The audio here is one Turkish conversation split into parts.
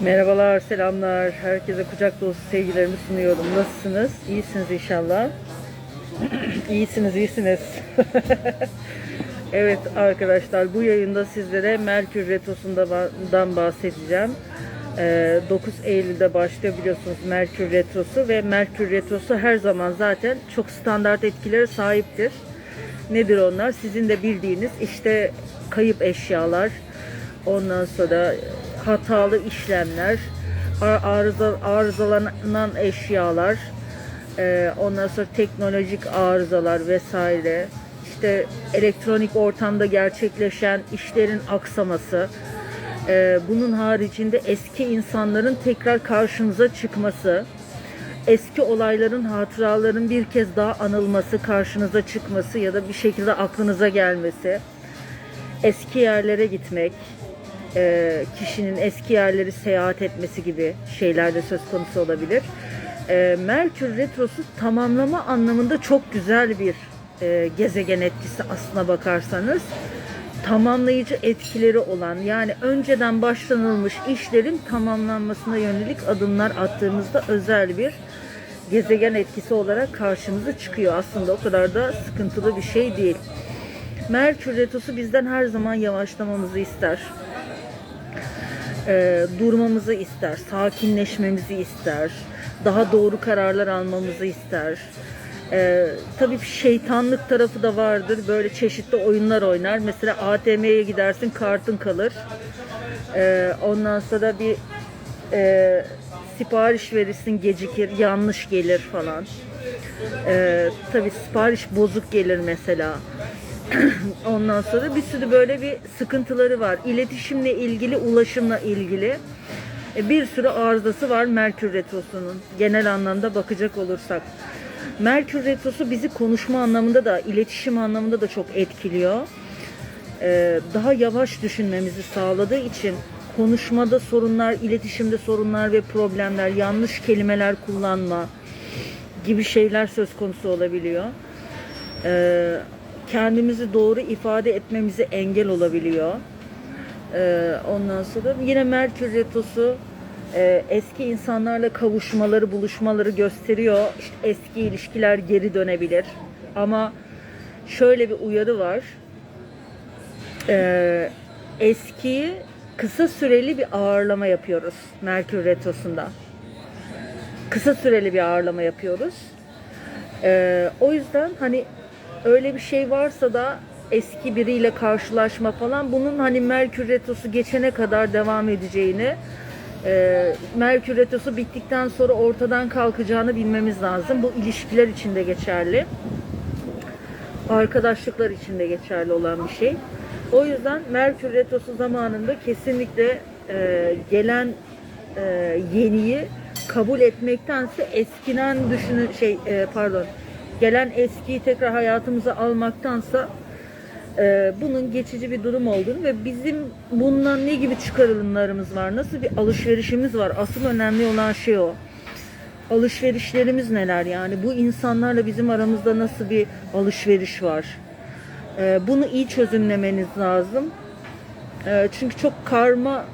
Merhabalar, selamlar. Herkese kucak dolusu sevgilerimi sunuyorum. Nasılsınız? İyisiniz inşallah. iyisiniz, iyisiniz. evet arkadaşlar, bu yayında sizlere Merkür Retrosu'ndan bahsedeceğim. Ee, 9 Eylül'de başlıyor biliyorsunuz Merkür Retrosu ve Merkür Retrosu her zaman zaten çok standart etkilere sahiptir. Nedir onlar? Sizin de bildiğiniz işte kayıp eşyalar, ondan sonra hatalı işlemler, ar- arıza, arızalanan eşyalar, e, ondan sonra teknolojik arızalar vesaire, işte elektronik ortamda gerçekleşen işlerin aksaması, e, bunun haricinde eski insanların tekrar karşınıza çıkması, eski olayların, hatıraların bir kez daha anılması, karşınıza çıkması ya da bir şekilde aklınıza gelmesi, eski yerlere gitmek, e, kişinin eski yerleri seyahat etmesi gibi şeyler de söz konusu olabilir. E, Merkür Retrosu tamamlama anlamında çok güzel bir e, gezegen etkisi aslına bakarsanız. Tamamlayıcı etkileri olan yani önceden başlanılmış işlerin tamamlanmasına yönelik adımlar attığımızda özel bir gezegen etkisi olarak karşımıza çıkıyor. Aslında o kadar da sıkıntılı bir şey değil. Merkür Retrosu bizden her zaman yavaşlamamızı ister e, durmamızı ister, sakinleşmemizi ister, daha doğru kararlar almamızı ister. E, tabii şeytanlık tarafı da vardır. Böyle çeşitli oyunlar oynar. Mesela ATM'ye gidersin kartın kalır. E, ondan sonra bir e, sipariş verirsin gecikir, yanlış gelir falan. E, tabii sipariş bozuk gelir mesela. Ondan sonra bir sürü böyle bir sıkıntıları var. İletişimle ilgili, ulaşımla ilgili e, bir sürü arızası var Merkür Retrosu'nun. Genel anlamda bakacak olursak. Merkür Retrosu bizi konuşma anlamında da, iletişim anlamında da çok etkiliyor. Ee, daha yavaş düşünmemizi sağladığı için konuşmada sorunlar, iletişimde sorunlar ve problemler, yanlış kelimeler kullanma gibi şeyler söz konusu olabiliyor. Ee, kendimizi doğru ifade etmemize engel olabiliyor. Ee, ondan sonra yine Merkür Retrosu e, eski insanlarla kavuşmaları, buluşmaları gösteriyor. İşte eski ilişkiler geri dönebilir. Ama şöyle bir uyarı var. Ee, eskiyi kısa süreli bir ağırlama yapıyoruz Merkür Retrosu'nda. Kısa süreli bir ağırlama yapıyoruz. Ee, o yüzden hani öyle bir şey varsa da eski biriyle karşılaşma falan bunun hani Merkür Retrosu geçene kadar devam edeceğini e, Merkür Retrosu bittikten sonra ortadan kalkacağını bilmemiz lazım. Bu ilişkiler için de geçerli. Arkadaşlıklar için de geçerli olan bir şey. O yüzden Merkür Retrosu zamanında kesinlikle e, gelen e, yeniyi kabul etmektense eskiden düşünün şey e, pardon gelen eskiyi tekrar hayatımıza almaktansa e, bunun geçici bir durum olduğunu ve bizim bundan ne gibi çıkarımlarımız var, nasıl bir alışverişimiz var. Asıl önemli olan şey o. Alışverişlerimiz neler yani bu insanlarla bizim aramızda nasıl bir alışveriş var. E, bunu iyi çözümlemeniz lazım. E, çünkü çok karma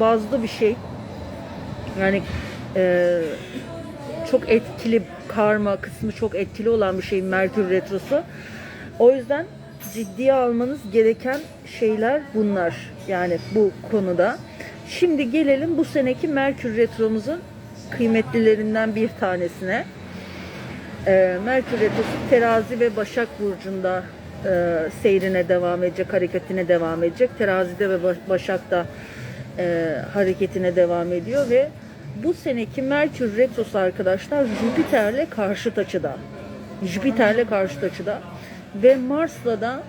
bazlı bir şey. Yani e, çok etkili karma kısmı çok etkili olan bir şey Merkür Retrosu. O yüzden ciddiye almanız gereken şeyler bunlar. Yani bu konuda. Şimdi gelelim bu seneki Merkür Retro'muzun kıymetlilerinden bir tanesine. Ee, Merkür Retrosu terazi ve Başak Burcu'nda e, seyrine devam edecek, hareketine devam edecek. Terazide ve Başak'ta e, hareketine devam ediyor ve bu seneki Merkür Retrosu arkadaşlar Jüpiter'le karşıt açıda. Jüpiter'le karşıt açıda ve Mars'la da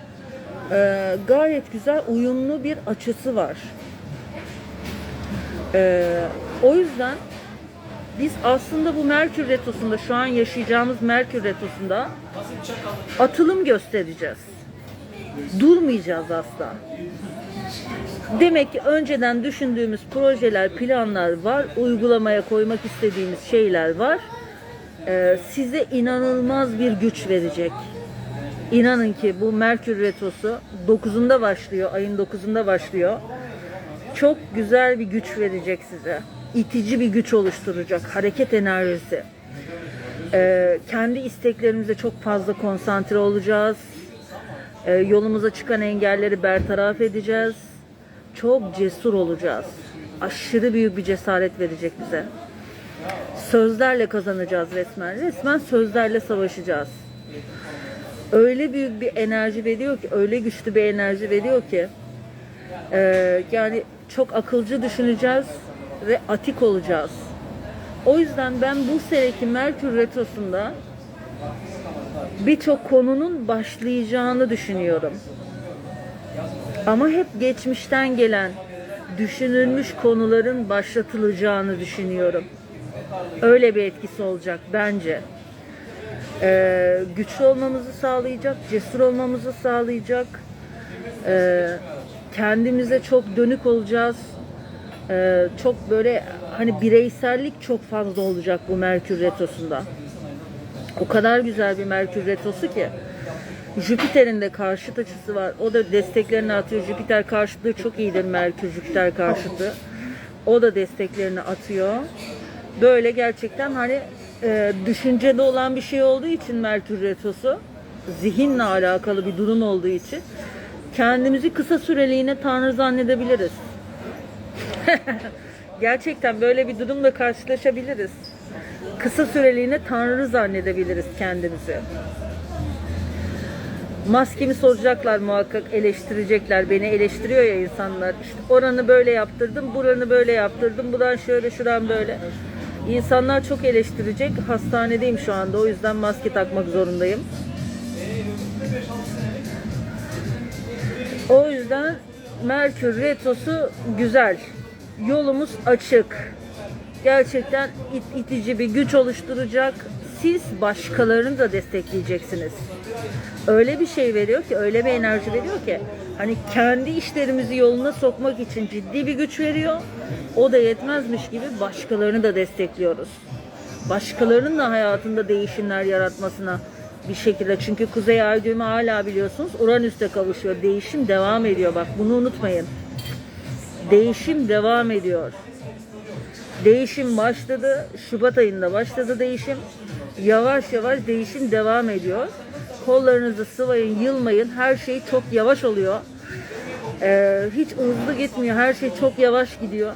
e, gayet güzel uyumlu bir açısı var. E, o yüzden biz aslında bu Merkür Retrosu'nda şu an yaşayacağımız Merkür Retrosu'nda atılım göstereceğiz. Durmayacağız asla. Demek ki önceden düşündüğümüz projeler, planlar var, uygulamaya koymak istediğimiz şeyler var. Ee, size inanılmaz bir güç verecek. İnanın ki bu Merkür Retrosu 9'unda başlıyor, ayın 9'unda başlıyor. çok güzel bir güç verecek size. İtici bir güç oluşturacak. Hareket enerjisi. Ee, kendi isteklerimize çok fazla konsantre olacağız. Ee, yolumuza çıkan engelleri bertaraf edeceğiz. Çok cesur olacağız. Aşırı büyük bir cesaret verecek bize. Sözlerle kazanacağız resmen. Resmen sözlerle savaşacağız. Öyle büyük bir enerji veriyor ki, öyle güçlü bir enerji veriyor ki. Ee, yani çok akılcı düşüneceğiz ve atik olacağız. O yüzden ben bu seneki Merkür Retrosu'nda birçok konunun başlayacağını düşünüyorum. Ama hep geçmişten gelen düşünülmüş konuların başlatılacağını düşünüyorum. Öyle bir etkisi olacak bence. Ee, güçlü olmamızı sağlayacak, cesur olmamızı sağlayacak. Ee, kendimize çok dönük olacağız. Ee, çok böyle hani bireysellik çok fazla olacak bu Merkür Retrosu'nda. O kadar güzel bir Merkür Retrosu ki. Jüpiter'in de karşıt açısı var. O da desteklerini atıyor. Jüpiter karşıtlığı çok iyidir Merkür Jüpiter karşıtı. O da desteklerini atıyor. Böyle gerçekten hani e, düşüncede olan bir şey olduğu için Merkür Retrosu zihinle alakalı bir durum olduğu için kendimizi kısa süreliğine Tanrı zannedebiliriz. Gerçekten böyle bir durumla karşılaşabiliriz. Kısa süreliğine Tanrı zannedebiliriz kendimizi. Maskemi soracaklar muhakkak, eleştirecekler. Beni eleştiriyor ya insanlar. İşte oranı böyle yaptırdım, buranı böyle yaptırdım, buradan şöyle, şuradan böyle. İnsanlar çok eleştirecek. Hastanedeyim şu anda. O yüzden maske takmak zorundayım. O yüzden Merkür Retrosu güzel. Yolumuz açık. Gerçekten it- itici bir güç oluşturacak. Siz başkalarını da destekleyeceksiniz. Öyle bir şey veriyor ki, öyle bir enerji veriyor ki hani kendi işlerimizi yoluna sokmak için ciddi bir güç veriyor. O da yetmezmiş gibi başkalarını da destekliyoruz. Başkalarının da hayatında değişimler yaratmasına bir şekilde. Çünkü Kuzey Ay düğümü hala biliyorsunuz Uranüs'te kavuşuyor. Değişim devam ediyor. Bak bunu unutmayın. Değişim devam ediyor. Değişim başladı. Şubat ayında başladı değişim. Yavaş yavaş değişim devam ediyor. Kollarınızı sıvayın, yılmayın. Her şey çok yavaş oluyor. Ee, hiç hızlı gitmiyor. Her şey çok yavaş gidiyor.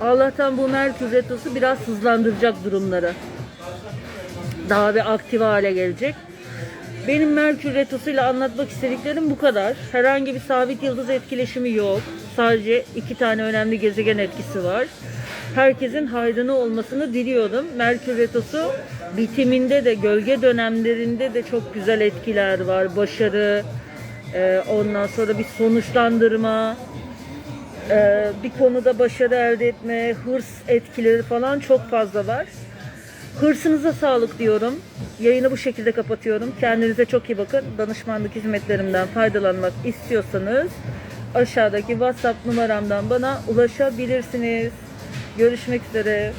Allah'tan bu Merkür Retrosu biraz hızlandıracak durumları. Daha bir aktif hale gelecek. Benim Merkür Retrosu'yla anlatmak istediklerim bu kadar. Herhangi bir sabit yıldız etkileşimi yok. Sadece iki tane önemli gezegen etkisi var. Herkesin hayrına olmasını diliyordum. Merkür Retrosu bitiminde de gölge dönemlerinde de çok güzel etkiler var. Başarı, e, ondan sonra bir sonuçlandırma, e, bir konuda başarı elde etme, hırs etkileri falan çok fazla var. Hırsınıza sağlık diyorum. Yayını bu şekilde kapatıyorum. Kendinize çok iyi bakın. Danışmanlık hizmetlerimden faydalanmak istiyorsanız aşağıdaki WhatsApp numaramdan bana ulaşabilirsiniz. Görüşmek üzere.